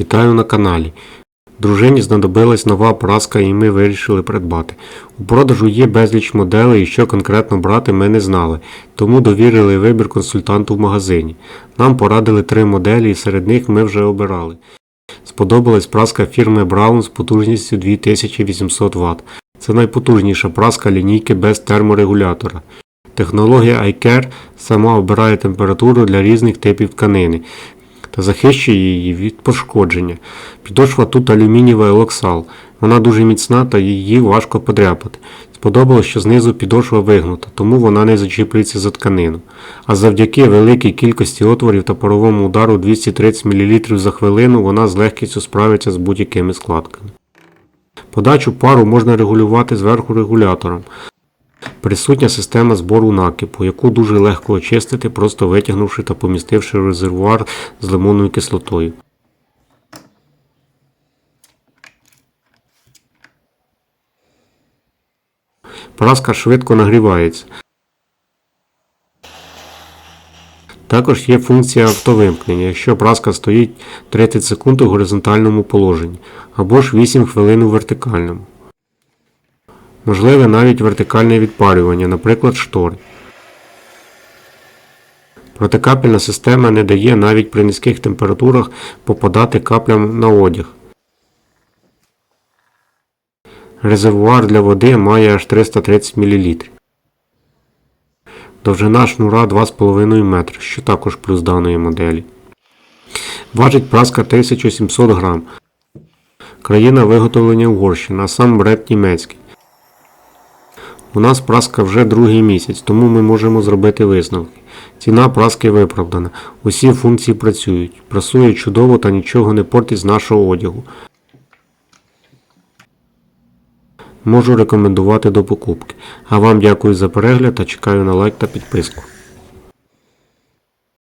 Вітаю на каналі. Дружині знадобилась нова праска і ми вирішили придбати. У продажу є безліч моделей і що конкретно брати ми не знали, тому довірили вибір консультанту в магазині. Нам порадили три моделі і серед них ми вже обирали. Сподобалась праска фірми Brown з потужністю 2800 Вт. Це найпотужніша праска лінійки без терморегулятора. Технологія iCare сама обирає температуру для різних типів тканини та захищує її від пошкодження. Підошва тут алюмінієва елоксал. Вона дуже міцна та її важко подряпати. Сподобалось, що знизу підошва вигнута, тому вона не зачіплюється за тканину. А завдяки великій кількості отворів та паровому удару 230 мл за хвилину вона з легкістю справиться з будь-якими складками. Подачу пару можна регулювати зверху регулятором. Присутня система збору накипу, яку дуже легко очистити, просто витягнувши та помістивши резервуар з лимонною кислотою. Праска швидко нагрівається. Також є функція автовимкнення, якщо праска стоїть 30 секунд у горизонтальному положенні або ж 8 хвилин у вертикальному. Можливе навіть вертикальне відпарювання, наприклад, штори. Протикапельна система не дає навіть при низьких температурах попадати каплям на одяг. Резервуар для води має аж 330 мл. Довжина шнура 2,5 метри, що також плюс даної моделі. Важить праска 1700 грам. Країна виготовлення Угорщина, а сам бренд німецький. У нас праска вже другий місяць, тому ми можемо зробити висновки. Ціна праски виправдана. Усі функції працюють. Прасує чудово та нічого не портить з нашого одягу. Можу рекомендувати до покупки. А вам дякую за перегляд та чекаю на лайк та підписку.